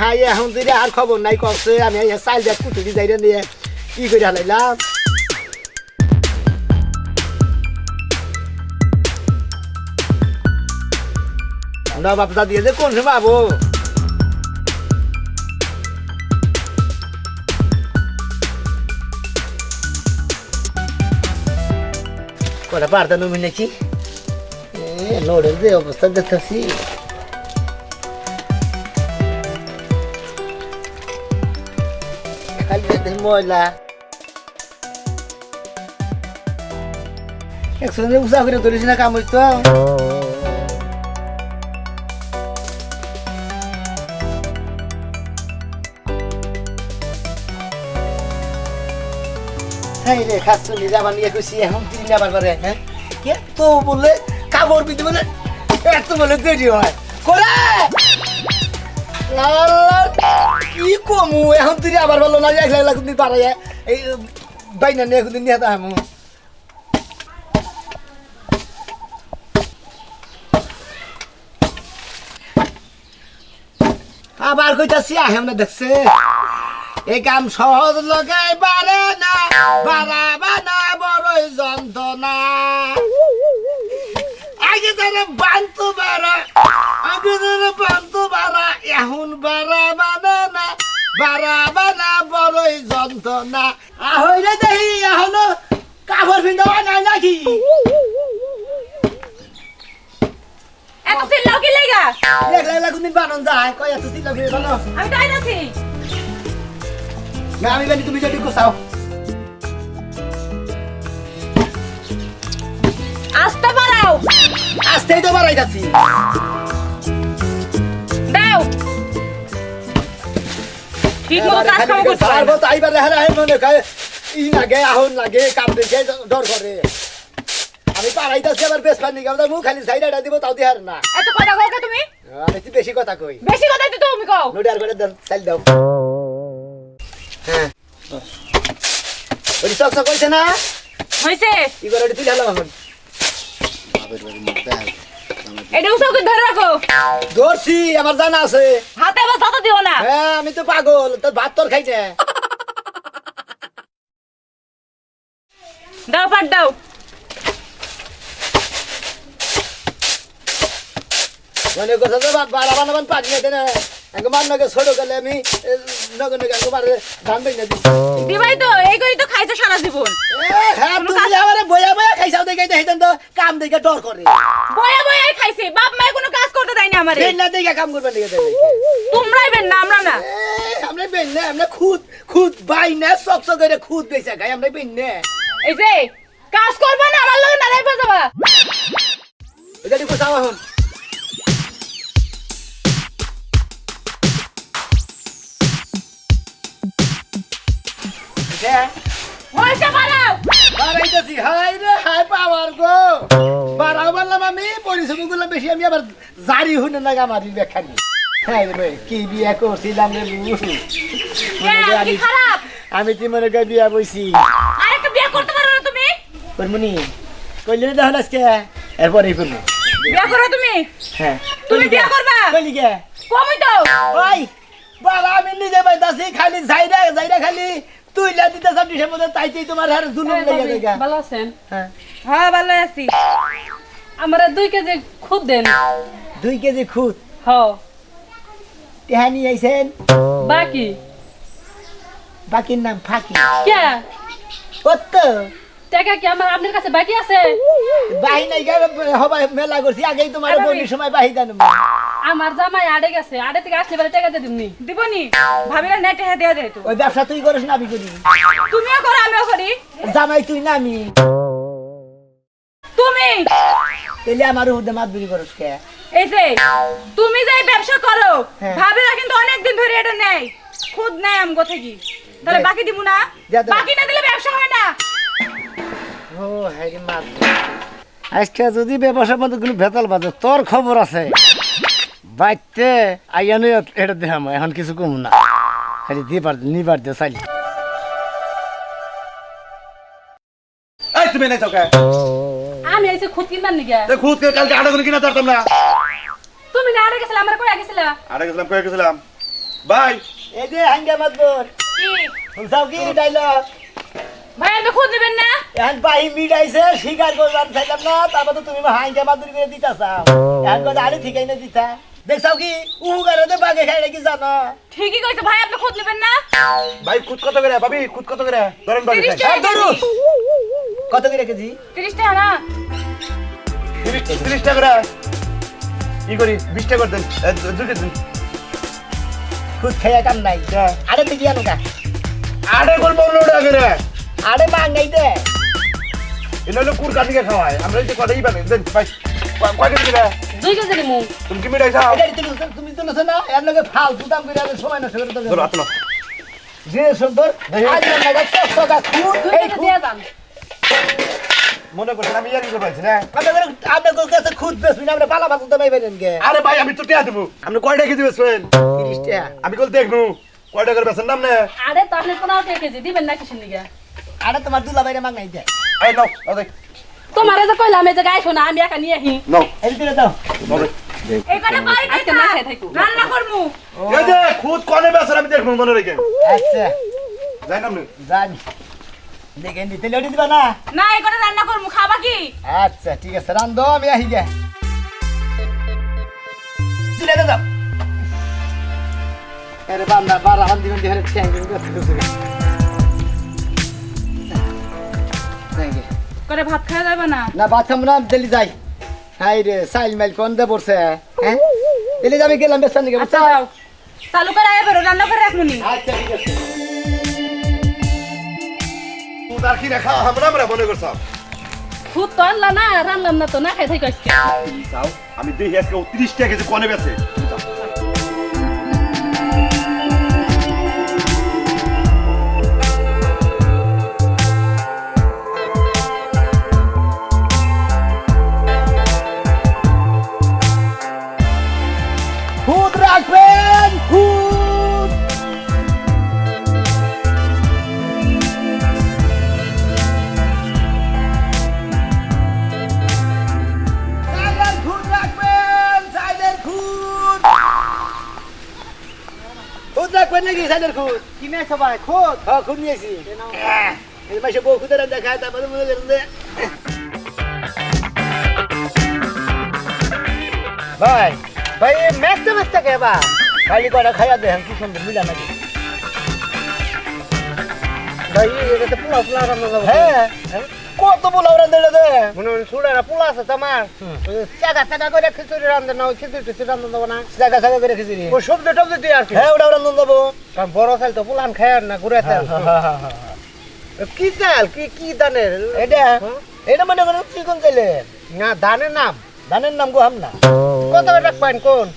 High, এখন রে আর খবর নাই কছে আমি চাইল দেখ কুটুরি যাই নিয়ে। কি করে হালাইলাম না বাপদা দিয়ে যে কোন সময় আবো? কটা পারতা নমি নাকি? এ লোডের যে অবস্থা দেখতেছি। ময়লা একসঙ্গে উষা করে ধরিস না কামড় তো হ্যাঁ রে খাস চলি যাবার নিয়ে খুশি এখন তিনি যাবার পারে হ্যাঁ কে তো বললে কাপড় বিধি বলে এত বলে দেরি হয় করে লাল, কমু এখন তুই আবার বলো না এক এই বাইনা নিয়ে এখন আমু আবার কইতাছি, আহেম না দেখছে। এই কাম সহজ লগাই পারে না, বাড়াবা না বড়ই যন্ত্রণা। আগে তারা বান্তু বাড়া, আগে তারা বান্তু বাড়া, এখন বাড়াবা না না বাড়াবা না বড়ই যন্ত্রণা। আহইলে দেখি এখনও কাপড় পিন্ধাবা নাই নাকি? এত চিল্লাও কি লেগা? দেখলে লাগুন বানন যায় কয় এত করে ভালো আমি তাই না আমি তুমি যদি কোসাও আসতে পারাও আসতেই তো বাড়াই যাচ্ছি ঠিক মতো কাজ কাম করতে পারো সারবো তাই বারে হারে হারে মনে কয় ই লাগে আহন লাগে কাম দেখে ডর করে। আমি পাড়াইতাছি আবার বেশ পানি গাম মুখ খালি সাইডাটা দিব তাও দিহার না। এত কথা কও কে তুমি? আমি বেশি কথা কই। বেশি কথাই তো তুমি কও। নোডার করে দেন চাল দাও। হ্যাঁ। ওই সব সব কইছে না? হইছে। কি করে তুলে হলাম এখন? এটা উসাকে ধরে রাখো। ধরছি আমার জানা আছে। হাতে আবার সাথে দিও না। হ্যাঁ আমি তো পাগল তোর ভাত তোর খাইছে। দাও পাট দাও। মনে কথা তো বাড়া বানাবান পারি না দেনা মান নাকি ছোট গেলে আমি নগে নগে আগে ধান বেই দিই। দিবাই তো এই করি তো খাইছে সারা জীবন। হ্যাঁ তুমি আমারে বয়া বয়া খাইছাও দেখে দেখে তো কাম দেখে ডর করে। বয়া বয়া খাইছে বাপ মায়ে কোনো কাজ করতে দেয় না আমারে। না দেখে কাম করবেন দেখে। তোমরাই বেন না আমরা না। আমরা বেন না আমরা খুদ খুদ বাই না করে খুদ বেচা খাই আমরা বেন না। এই যে কাজ করবা না আমার লগে নাড়াই বাজাবা এটা দিকো হইছে পারাও বাড়াইতেছি হাই রে হাই পাওয়ার গো। বাড়াও বললাম আমি পরিশ্রম করলাম বেশি আমি আবার জারি হুনে না গামারি বেখানি হ্যাঁ রে কি বিয়া করছিলাম রে আমি- খারাপ? আমি কি মনে করে বিয়া বইছি আরেকটা বিয়ে করতে পারো না তুমি। করমুনি কইলে দেখুন আজকে? এরপরেই করব। বিয়ে করো তুমি। হ্যাঁ তুমি বিয়া করবা? কইলি কে? কমই তো ওই বাবা আমি নিজে পাইতাছি খালি যাইরা যাইরা খালি। তুই লা দিতে সব ডিসের মধ্যে তাইতেই তোমার হার জুনুম লেগে দেখা ভালো আছেন? হ্যাঁ। হ্যাঁ ভালো আছি। আমরা দুই কেজি খুদ দেন। দুই কেজি খুদ? হ্যাঁ টেহানি আইছেন? বাকি? বাকির নাম ফাঁকি। কে? কত? টাকা কি আমার আপনার কাছে বাকি আছে? বাহি নাই হবাই মেলা করছি আগেই তোমার আরে সময় বাহি জানো আমার জামাই আড়ে গেছে আড়ে থেকে আসলে পরে টাকা দিয়ে দিবনি দিবনি? ভাবিরা নেটে দেওয়া দেয় তো। ওই ব্যবসা তুই করিস না আমি করি। তুমিও করো আমিও করি। জামাই তুই না আমি। তুমি? তাহলে আমার হুদে মাত বিক্রি কে? এই যে তুমি যে ব্যবসা করো হ্যাঁ। ভাবিরা কিন্তু অনেক দিন ধরে এটা নেই। খুদ নেয় আমগো থেকে। তাহলে বাকি দিব না? বাকি না দিলে ব্যবসা হয় না। আজকে যদি ব্যবসার মধ্যে কোনো ভেতাল বাজে তোর খবর আছে? বাইতে আইয়ানো এটা দেখাম এখন কিছু কম না। খালি দিবার নিবার দিয়ে চাইলি। তুমি নাই চৌকা আমি আইছি খুদ কিনবার নিগে খুদ কালকে আড়া করে কিনা তারতাম না তুমি না আড়ে গেছিলে আমার কই গেছিলা আড়া গেছিলাম কয়ে গেছিলাম ভাই এই যে হাঙ্গা মাতবর কি? শুনছাও কি ডাইলগ ভাই আপনি খুদ নেবেন না? এখন বাহি মিটাইছে স্বীকার করবার চাইলাম না তারপর তো তুমি হাঙ্গা মাতুরি করে দিতা চাও। এখন কথা আরে ঠিকাই না দিতা। দেখছাও কি উহু গারতে বাগে খাই নাকি জানো? ঠিকই কইছে ভাই আপনি খুদ নেবেন না? ভাই খুদ কত করে? ভাবি খুদ কত করে? ধরেন হ্যাঁ। কত করে কেজি? তিরিশ টাকা না? তিরিশ টাকা করে। কি করি? বিশ টাকা করে দেন। দুটো দিন। খুদ খাইয়া কাম নাই। আরে দিকে আনো গা আড়ে করব টাকা করে। আরে মাঙ্গাই দে। এটা হলো কুর কাটিকে খাওয়ায়। আমরা যে কটাই পাবে দেন ভাই কয়- কেজি করে দুই কেজি নিমু। তুমি কি মিঠাই খাও? তুমি তুলছো না এর লগে ফালতু দাম করে আমি সময় নষ্ট করে ধরো তো নাও। যে সুন্দর আজ না দেখছ সদা দুই এই দিয়ে যান মনে করছেন আমি ইয়ারি করে পাইছি না আপনাদের কাছে খুদ বেশি না আমরা পালা ফালতু দামাই বেরেন গে আরে ভাই আমি তো টিয়া দেবো। আপনি কয়টা কেজি বেচবেন? 30 টাকা। আমি কল দেখব কয়টা করে বেচেন নাম না? আরে তো আপনি টাকা কেজি দিবেন না কিসের লিগে আরে তোমার দুলা বাইরে মাঙ্গাই দে। এই নাও নাও দেখ তোমার যে কইলাম এই যে গাই শোনা আমি একা নিয়ে আহি নাও। এই দিলে দাও নাও দেখ। এই কটা বাড়ি আজকে না খাই থাকো রান্না করমু। এই যে খুদ কনে বেচেন আমি দেখব মনে রেখে। আচ্ছা। যাই নাম জানি দেখেন দিতে লড়ি দিবা না? না এই কটা রান্না করমু খাবা কি? আচ্ছা ঠিক আছে রান্ধো আমি আহি গে দিলে দাও আরে বান্দা বারা হান দিবেন দিহারে ঠ্যাং দিবেন কথা কইছে করে ভাত খাওয়া যাবে না না বাথরুম না দিল্লি যাই হাই রে সাইল মাইল কোন দে পড়ছে হ্যাঁ দিল্লি যাবে গেলাম বেসান দিকে আচ্ছা যাও চালু করে আয় বেরো রান্না করে রাখমুনি আচ্ছা ঠিক আছে কি রেখা আমরা আমরা মনে করছাম খুদ তো আনলা না রানলাম না তো না খাই থাকো আজকে যাও আমি দেখি আজকে ও তিরিশ টাকা কেজি কনে যাও। খুদ নাকি সাইলের খুদ কি নিয়ে সবাই খুদ হ্যাঁ খুদ নিয়েছি এই মাসে বউ খুদের দেখায় তারপরে মনে করেন ভাই ভাই ম্যাচটা ম্যাচটা কে বা খালি কটা খাইয়া দেখেন কি সুন্দর মিলা নাকি ভাই এটা তো পোলাও পোলাও হ্যাঁ কত পোলাও রান্না দে মনে হয় সুড়ারা পোলা আছে তোমার চাকা চাকা করে খিচুড়ি রান্ধে না খিচুড়ি টিচুড়ি রান্ধা দেবো না। চাকা চাকা করে খিচুড়ি। ও সবজি টবজি দিয়ে আর হ্যাঁ ওটা রান্ধা দেবো। কারণ বড় চাল তো পোলান খায় না ঘুরে চাল। কি চাল? কি কি দানের? এটা এটা মনে করেন চিকন চাইলের না ধানের নাম। ধানের নাম গো হাম না কত পাইন কোন?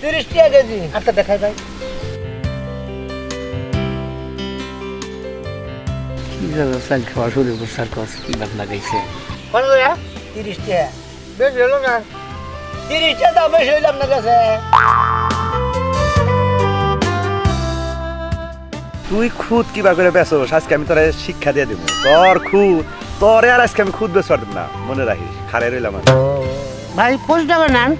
তিরিশ টাকা কেজি। আচ্ছা দেখাই ভাই। চাল খাওয়া শুরু করছে কস কি লাগাইছে? তিরিশ টাকা বেশ হলো না? তিরিশ টাকা দাম বেশি হইলাম না কাছে। তুই খুদ কিবা করে বেচোস আজকে আমি তোরে শিক্ষা দিয়ে দেবো। তোর খুদ তোরে আর আজকে আমি খুদ বেচবার দেব না মনে রাখিস খারে রইলাম আমি ভাই পঁচিশ টাকা নেন।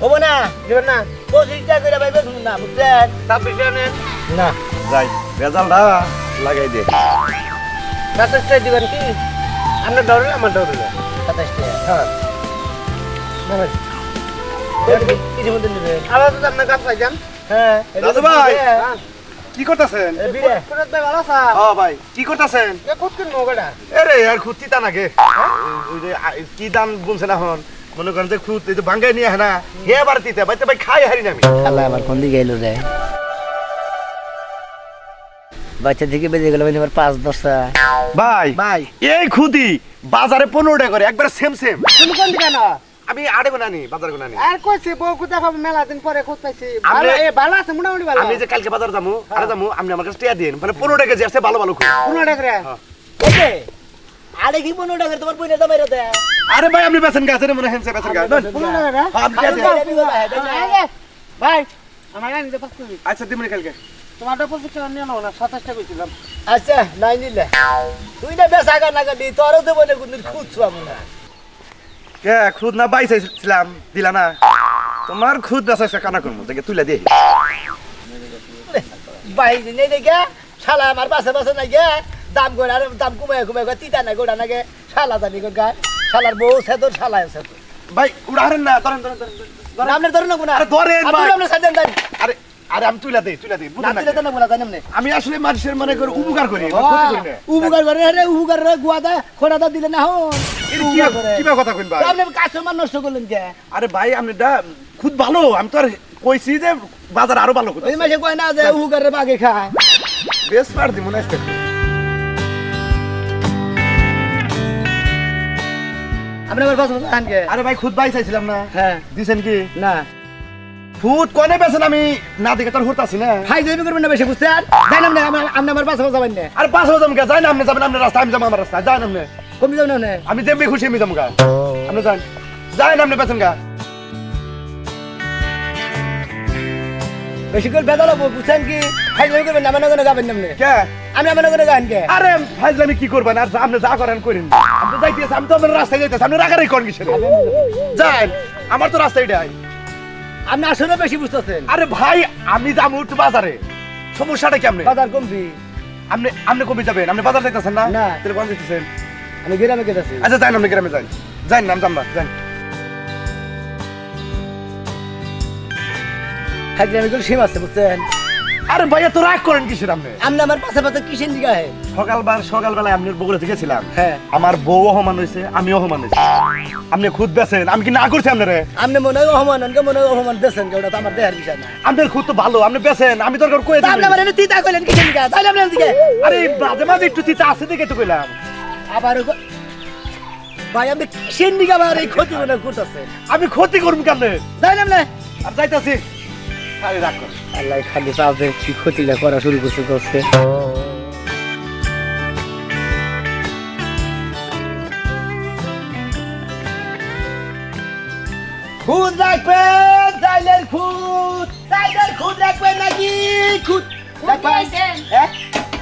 হব না দেবেন না। পঁচিশ টাকা করে ভাই বেশ না বুঝছেন? ছাব্বিশ টাকা নেন। না যাই রেজাল্টটা লাগাই দে। সাতাশ টাকা দিবেন কি? আপনার ডরে আমার ডরে সাতাশ টাকা। হ্যাঁ। আবার তো আপনার যান হ্যাঁ। ভাই। কি করতেছেন? ভাই ভালো আছা ও ভাই কি করতেছেন? এ খুদ কিন নৌকাটা। আরে আর খুদ তিতা নাকি? যে কি দাম বলছেন এখন? মনে করেন যে খুদ এই যে বাঙ্গাই নিয়ে না হে আবার তিতা ভাই তো ভাই খাই হারি না আমি। আল্লাহ আমার কোন দিকে এলো রে? বাচ্চা থেকে বেজে গেল এবার পাঁচ দশটা ভাই ভাই। এই খুদি বাজারে পনেরো টাকা করে একবারে সেম সেম তুমি কোন দিকে না আমি আড়ে গোনানি বাজার গোনানি আর কইছি বউ কুদা খাব মেলা দিন পরে খুদ পাইছি ভালো এ ভালো আছে মোটামুটি ভালো। আমি যে কালকে বাজার যাব আরে যাব আপনি আমার কাছে টিয়া দিন মানে পনেরো টাকা যে আছে ভালো ভালো খুব পনেরো টাকা রে যে, আরে কি পনেরো টাকা তোমার পয়সা দাম এর দেয় আরে ভাই আপনি বেছেন গাছের মনে হেনছে বেছেন গাছ পনেরো টাকা রে আপনি দিয়ে দেন। ভাই আমার নিতে পারছি আচ্ছা দিমনি কালকে। তোমারটা পঁচিশ টাকা নিয়ে নাও না সাতাশটা কইছিলাম আচ্ছা নাই নিলে। তুই না বেশ আগা নাগা দি তোরও দেবো না কোনদিন খুঁজছো আমরা কে খুদ না বাইসাইছিলাম দিলা না। তোমার খুদ কানা করব দেখে তুলে দিয়ে বাইক নেই দেখে শালা আমার বাসে বাসে নাই গে দাম করে আর দাম কমে কমে কমে তিতা নাই গোড়া নাগে শালা জানি গো গায় শালার বউ সেতর শালা সেতর ভাই উড়াহারেন না ধরেন ধরেন ধরেন, ধরেন। আপনার না ধরেন আরে আরে আমি তুইলা দেই তুইলা দেই না বুঝেন না দিলে তো জানেন আমি আসলে মানুষের মনে করে উপকার করি না। উপকার করে রে উপকার রে গুয়াদা খোড়াদা দিলে না হন। কিবা কথা কইন ভাই? আপনি কাস্টমার নষ্ট করলেন কে? আরে ভাই আপনি দা খুব ভালো আমি তো আর কইছি যে বাজার আরও ভালো ওই মাসে কয় না যে উপকার বাগে খায়। বেশ পার দিব না আপনি আমার বাসা বাসা আরে ভাই খুদ ভাই চাইছিলাম না। হ্যাঁ। দিছেন কি? না। খুদ কনে বেছেন আমি? না দেখে তোর হুতাছি না? হাই যাইবে করবেন না বেশি বুঝতে আর যাই না আপনি আপনি আমার বাসা বাসা যাবেন না। আরে হাজার যাবেন যাই না আপনি যাবেন আপনার রাস্তা আমি যাব আমার রাস্তা যাই না আপনি কমি যাবেন না আমি যেমনি খুশি আমি যাব গা। আপনি যান। যাই না আপনি বেছেন গা। বেশি করে বেদাল হব বুঝছেন কি? যাইবে করবেন না আমার নগরে যাবেন না কে? আমি আমার নগরে যান কে আরে আমি কি করবেন? আর আপনি যা করেন করেন। তো যাইতেছি আমি তো আপনার রাস্তায় যাইতেছি আপনি রাখারই কোন কিসের? যান। আমার তো রাস্তা এটাই। আপনি আসলে বেশি বুঝতেছেন। আরে ভাই আমি যাব একটু বাজারে। সমস্যাটা কেমনে? বাজার কমবি আপনি আপনি কবে যাবেন? আপনি বাজার যাইতেছেন না? না। তাহলে কোন যাইতেছেন? আমি গ্রামে গেছি আচ্ছা যাই আপনি গ্রামে যাই যাই নাম জানবা যাই হাই গ্রামে গেলে সীম আছে বুঝছেন? আরে ভাইয়া তো রাগ করেন কিসের আপনি? আপনি আমার পাশে পাশে কিসের দিকে আহে? সকালবার সকালবেলায় আপনার বগুড়াতে গেছিলাম। হ্যাঁ। আমার বউ অহমান হয়েছে আমি অহমান হয়েছে। আপনি খুদ বেছেন আমি কি না করছি আপনারে? আপনি মনে হয় অহমান অনকে মনে হয় অহমান দেশেন ওটা তো আমার দেহের বিষয় না। আপনার খুদ তো ভালো আপনি বেছেন আমি দরকার কয়ে তা আপনি আমার তিতা কইলেন কিসের দিকে? তাইলে আপনার দিকে আরে মাঝে মাঝে একটু তিতা আছে দেখে তো কইলাম। আবার ভাই আপনি কিসের দিকে আমার এই ক্ষতি মনে করতেছেন? আমি ক্ষতি করব কেমনে? তাইলে আপনি আর যাইতাছি। আল্লাহ খালি পাবে কি ক্ষতিটা করা শুরু করছে করছে। খুদ রাখবেন চাইলের খুদ চাইলের খুদ রাখবেন নাকি খুদ রাখবেন হ্যাঁ?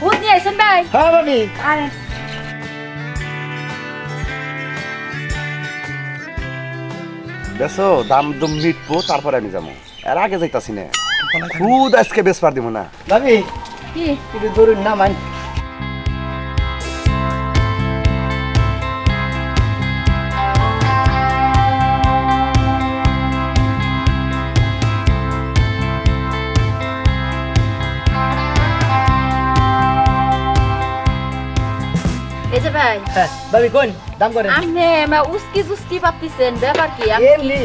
খুদ নিয়ে আইছেন ভাই? হ্যাঁ ভাবি আরে। বেসো দাম দুম মিটবো তারপরে আমি যাব। এর আগে যাইতাছি না। খুদ আজকে বেশ পার দিব না। ভাবি কি? একটু ধরুন না মান ভাই। হ্যাঁ ভাবি কোন? দাম করেন। আপনি মা উস্কি জুস্কি পাতিছেন ব্যাপার কি? এমনি।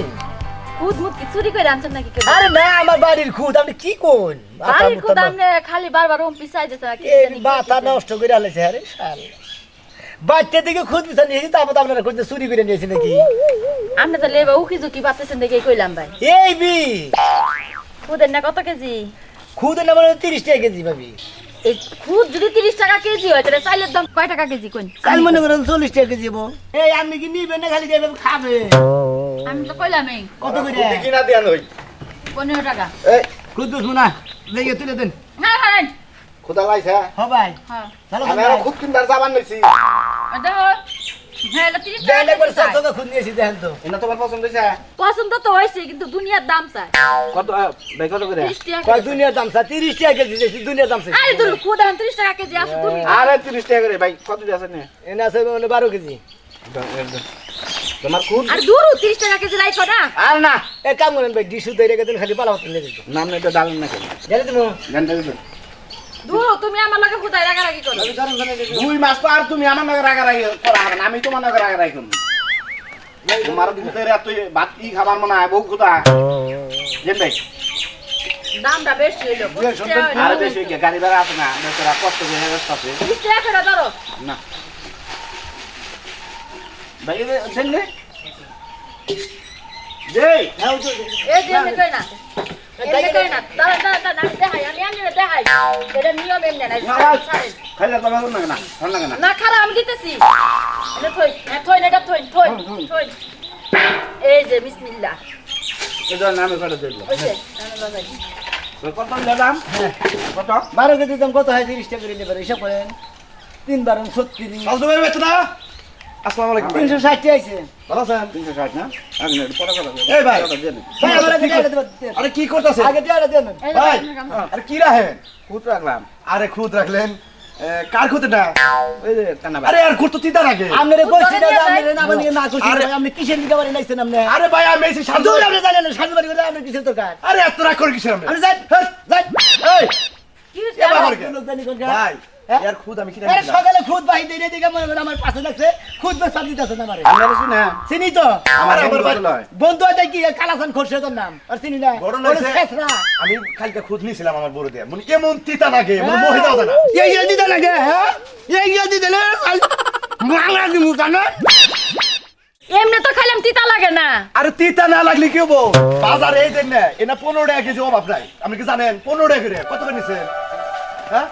খুদ মুদ কি চুরি করে আনছেন নাকি আরে না আমার বাড়ির খুদ আপনি কি কোন? বাড়ির খুদ আপনি খালি বারবার ওম পিছাই নাকি মাথা নষ্ট করে আলেছে আরে শাল। বাচ্চা দিকে খুদ পিছা নিয়েছি তারপর আপনারা খুঁজতে চুরি করে নিয়েছি নাকি? আপনি তো লেবা উকি ঝুঁকি পাতেছেন দেখে কইলাম ভাই। এই বি খুদের না কত কেজি? খুদের নাম হলো তিরিশ টাকা কেজি ভাবি। এই খুদ যদি তিরিশ টাকা কেজি হয় তাহলে চাইলের দাম কয় টাকা কেজি কোন কাল মনে করেন চল্লিশ টাকা কেজি এই আপনি কি নিবেন না খালি যাবেন খাবে আমি তো কইলামই কত করে? কিনা দিয়া নই পনেরো টাকা। এই। খুদ দুশ না। তুলে দেন। হ্যাঁ হ্যাঁ খুদা লাইছে হ ভাই। হ্যাঁ। চলো আমি আর খুদ কিনবার যাবার নইছি দেখো। হ্যাঁ এটা তিরিশ টাকা একবার কেজি চাই। খুদ নিয়েছি দেখেন তো। এটা তোমার পছন্দ হইছে পছন্দ তো হয়েছে কিন্তু দুনিয়ার দাম চাই। কত ভাই কত করে? কয় দুনিয়ার দাম টাকা কেজি দিয়েছি দুনিয়ার দাম আরে খুদ এখন তিরিশ টাকা কেজি আছে তুমি। আরে 30 টাকা করে ভাই কত দিয়ে আছে নে এনে আছে মানে বারো কেজি। তোমার খুদ আর দূর তিরিশ টাকা কেজি রাইখো না। আর না এক কাম করেন ভাই ডিশু তৈরি রেখে দিন খালি পালা হতেন দিত নাম না এটা ডালেন না কেন জানি তুমি। জানতে দিবেন দূর তুমি আমার লগে খুদাই রাগারাগি করো। দুই মাস আর তুমি আমার নগর রাগারাগি করা হবে না আমি তোমার নগর রাগারাগি করব। তোমার ভূতের এত ভাত কি খাবার মনে হয় বউ খুদা যেন ভাই দামটা বেশি হইল। আর বেশি গাড়ি ভাড়া আছে না কষ্ট করে আছে। করে না ভাই দেন রে দেই এই যে এমনি কই না এমনি কই না দাঁড়া দাঁড়া দাঁড়া আমি দেখাই আমি তো না না। না খারাপ আমি দিতেছি। এটা থই হ্যাঁ না এটা থই থই থই। এই যে দিল আমি বাজাই কত বারো কেজি দাম কত হয়? তিরিশ টাকা করে নেবেন হিসাব করেন। তিন বারো বেতনা আসসালামু আলাইকুম 360 আইছে ভালো আছেন? 360 না? আচ্ছা, আগে পরে কথা এই ভাই। ভাই আমরা দিকে আরে কি করতেছে আগে দিয়ে আরে দেন। ভাই আরে কি রাখেন? খুদ রাখলাম। আরে খুদ রাখলেন? কার খুদ না ওই যে কানা আরে আর খুদ তো চিন্তা রাখে আমনে কইছি না আমনে না বানিয়ে না কইছি আরে আমনে কিসের দিকে বাড়ি নাইছেন আমনে আরে ভাই আমি এসে শান্ত হই আপনি জানেন শান্ত বাড়ি করে আমনে কিসের দরকার? আরে এত রাগ করে কিসের আমনে আরে যাই যাই। এই কি ব্যাপার ভাই এর খুদ আমি কিনে সকালে খুদ বাহি দিয়ে দিকে মনে করেন আমার পাশে লাগছে খুদ বেশ সাপ দিতেছে না আমারে আমরা বেশি না চিনি তো আমার আমার বন্ধু ভাই- বদল হয়। বন্ধু আছে কি কালাসান খোরশে তোর নাম আর চিনি না ঘটনা ওরে আমি কালকে খুদ নিয়েছিলাম আমার বড় দিয়ে মানে এমন তিতা লাগে মানে না এই লাগে হ্যাঁ এই লাগে মাংলা জানো এমনি তো খাইলাম তিতা লাগে না আরে তিতা না লাগলে কি হব বাজারে এই দেন না এনা পনেরো টাকা কেজি অভাব নাই আপনি কি জানেন পনেরো টাকা করে কত করে নিছেন হ্যাঁ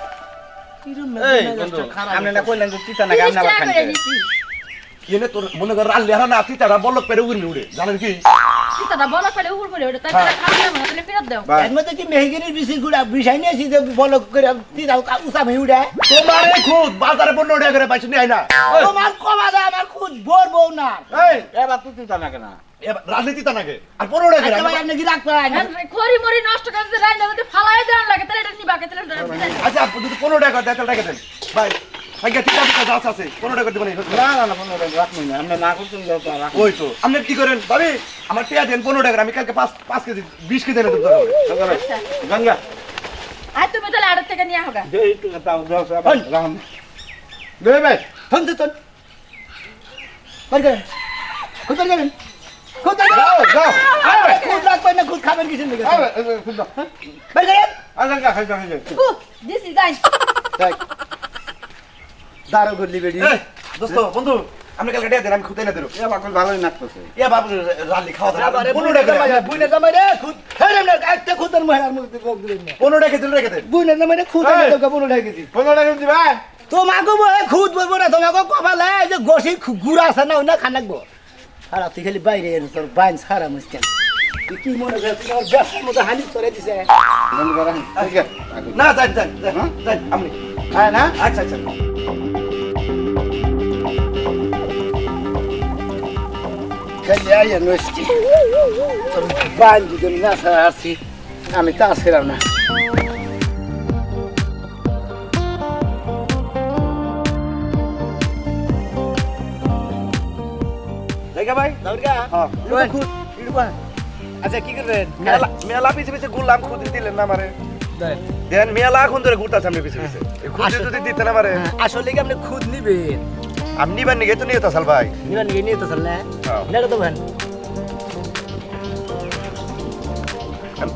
মনে কর রাল্লি হারা না তিতাটা বলক পেরে উড়ে উড়ে জানেন কি তিতাটা বলা ফেলে উপর করে ওটা তাই তাহলে ফেরত দাও ভাই এর মধ্যে কি মেহগিরির বেশি গুড়া বিষয় নিয়েছি যে বলো করে দিদা উসা ভেঙে উড়ে তোমার খুদ বাজারে পনেরো টাকা করে পাইছো নাই না তোমার কমা আমার খুদ ভোর বউ না এই এবার তো চিতা না এবার রাজনীতি তা নাকি আর পনেরো টাকা আচ্ছা ভাই করে আপনি কি রাখবেন আর খড়ি মরি নষ্ট করে দিতে রাইনা যদি ফালাই দেওয়ার লাগে তাহলে এটা নিবা কে তাহলে আচ্ছা যদি পনেরো টাকা দেয় তাহলে টাকা দেন। ভাই ভাই তিতা তিতা যাচ্ছে আছে পনেরো টাকা দেবেন না না না পনেরো টাকা রাখুন না। আপনি না করছেন যে ওটা রাখুন। ওই তো। আপনি কি করেন? ভাবি আমার টিয়া দেন পনেরো টাকা আমি কালকে পাঁচ পাঁচ কেজি বিশ কেজি এনে দেবো গঙ্গা। আর তুমি তাহলে আড়ত থেকে নিয়ে হোগা দে ভাই ফোন তোর কোন করেন খুদ দাও দাও আরে খুদ লাগবে না খুদ খাবেন কিছু না আরে খুদ দাও। বের করেন আগে কা খাই খাই দিস ইজ আই দেখ। দারো গলি বেডি। দোস্ত বন্ধু আমি কালকে ডেয়া দেন আমি খুদাই না দেরো এ বাকুল ভালোই নাচতেছে। এ বাপ রালি খাওয়া দাও পনেরো টাকা বুইনা জামাই রে খুদ হেরে না একটা খুদার মহিলার মুক্তি রোগ দিলেন না। পনেরো টাকা দিল রেখে দেন। বুইনা জামাই রে খুদ আমি তোকে পনেরো টাকা দিছি পনেরো টাকা দিবা তোমাকে খুদ বলব না তোমাকে কপালে যে গোসি গুড়া আছে না ওনা খানাকবো সারা তুই খালি বাইরে এনে তোর বাইন সারা মুশকিল তুই কি মনে করে তুই আমার ব্যবসার মতো হানি করে দিছে? না যান যান যান, আপনি হ্যাঁ না। আচ্ছা আচ্ছা। খালি আইয়া নষ্টি বাইন যদি না সারা আসছি আমি তা ছিলাম না। দেখা ভাই? দৌড়গা হ্যাঁ। লুকা খুদ লুকা আচ্ছা কি করবেন? মেলা মেলা পিছে পিছে ঘুরলাম খুঁজে দিলেন না আমারে। দেন। দেন মেলা এখন ধরে ঘুরতাছে আমি পিছে পিছে। খুঁজে যদি দিতেন আমারে। আসলে কি আপনি খুদ নিবেন? আপনি নিবেন নিগে তো নিয়ে তাসাল ভাই। নিবেন নিয়ে নিয়ে তো চল না? হ্যাঁ। তো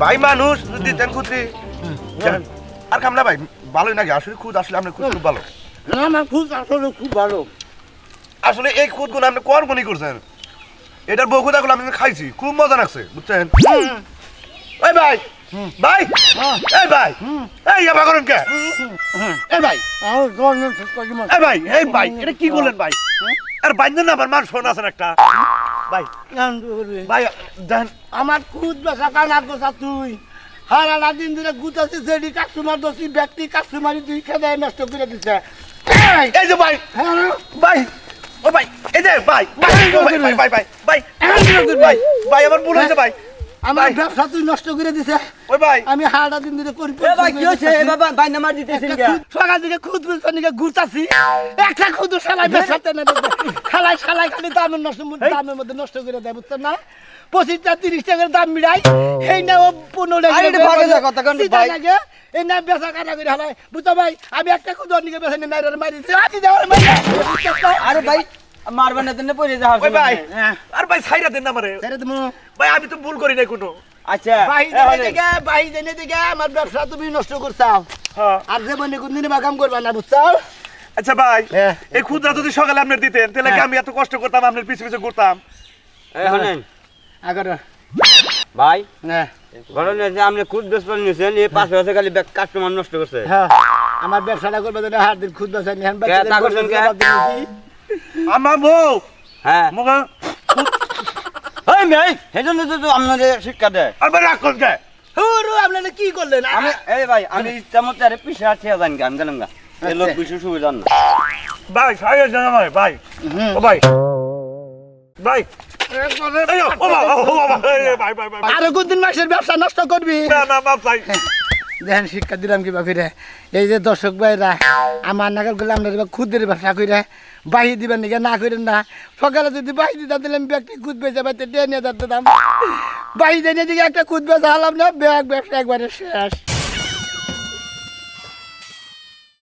ভাই মানুষ যদি খুঁজে আর কামলা ভাই ভালোই নাকি? আসলে খুদ আসলে আপনার খুদ খুব ভালো। না না খুদ আসলে খুব ভালো। আসলে এই খুদ গুণ আপনি কোন গুণই করছেন? এটার বউ খুদা গুলো? আমি খাইছি। খুব মজা লাগছে বুঝছেন? এই ভাই! ভাই! এই ভাই! এই আবার করেন কে? এই ভাই! এই ভাই এই ভাই এটা কি ভাই? আর না আমার মান শোন আছেন একটা। ভাই ভাই দেন। আমার খুদ বেসা কানা গোসা তুই। হারানা দিন ধরে গুতাছি কাস্টমার দোষী ব্যক্তি কাস্টমারই তুই খেদায় নষ্ট করে দিছে। এই, এই যে ভাই! হ্যাঁ, ভাই! ও ভাই এই দে ভাই ভাই ভাই ভাই ভাই। ভাই ভাই আমার ভুল হয়েছে ভাই। আমার ব্যবসা তুই নষ্ট করে দিছে। আমি হাড়া দিন ধরে করি এ ভাই খুদ বেচনিকে ঘুরতাছি। একটা খুদ শালাই বেচাতে না শালাই খালি দামের নষ্ট দামের মধ্যে নষ্ট করে দেয় বুঝছ না? পঁচিশটা তিরিশ টাকার দাম মিলাই সেই না ও পনেরো ভাই। লাগে এই না বেচা কাটা করে হালাই বুঝছ ভাই আমি একটা খুদ নিকে বেসা নিয়ে মারি মারি আমি যাওয়ার মারি আরে ভাই মারবেন না ওই ভাই আর ভাই দেন না দেবো। ভাই আমি তো ভুল করি নাই কোনো। আচ্ছা। দিকে জেনে দিকে আমার ব্যবসা তুমি নষ্ট করছাও। হ্যাঁ। আর যে বন্ধু কোনদিন বাগাম করবা না আচ্ছা ভাই হ্যাঁ। এই ক্ষুদ্রা যদি সকালে আপনার দিতেন তাহলে আমি এত কষ্ট করতাম আপনার পিছু পিছে ঘুরতাম? হলেন। আগর। ভাই? হ্যাঁ। যে আপনি খুদ বেশ নিয়েছেন এই পাঁচ বছর খালি কাস্টমার নষ্ট করছে। হ্যাঁ আমার ব্যবসাটা করবে তো হাত দিন খুদ নিয়ে? আমার বউ। হ্যাঁ। মুখে ওই মেয়ে সেজন্য তো তো আপনাদের শিক্ষা দেয়। ভাই রাগ করতে হুরু আপনারা কি করলেন? আমি এই ভাই আমি ইচ্ছা মতো আরে পিছিয়ে আছে জানি আমি জানাম গা। এই লোক বেশি সুবিধা না। ভাই সাইয়ে জান ভাই। ভাই ও ভাই। ভাই আরও কোনদিন মাসের ব্যবসা নষ্ট করবি? দেখেন শিক্ষা দিলাম কি বাপিরে এই যে দর্শক ভাইরা আমার নাগালগুলো আমরা খুদের ব্যবসা করে বাহি দিবেন নাকি? না করেন না। সকালে যদি বাহি দিতাম তাহলে আমি ব্যক্তি খুদ বেচে পাইতে টেনে দিতাম বাহি দিয়ে দিকে একটা খুদ বেচা হলাম না ব্যাগ ব্যবসা একবারে শেষ।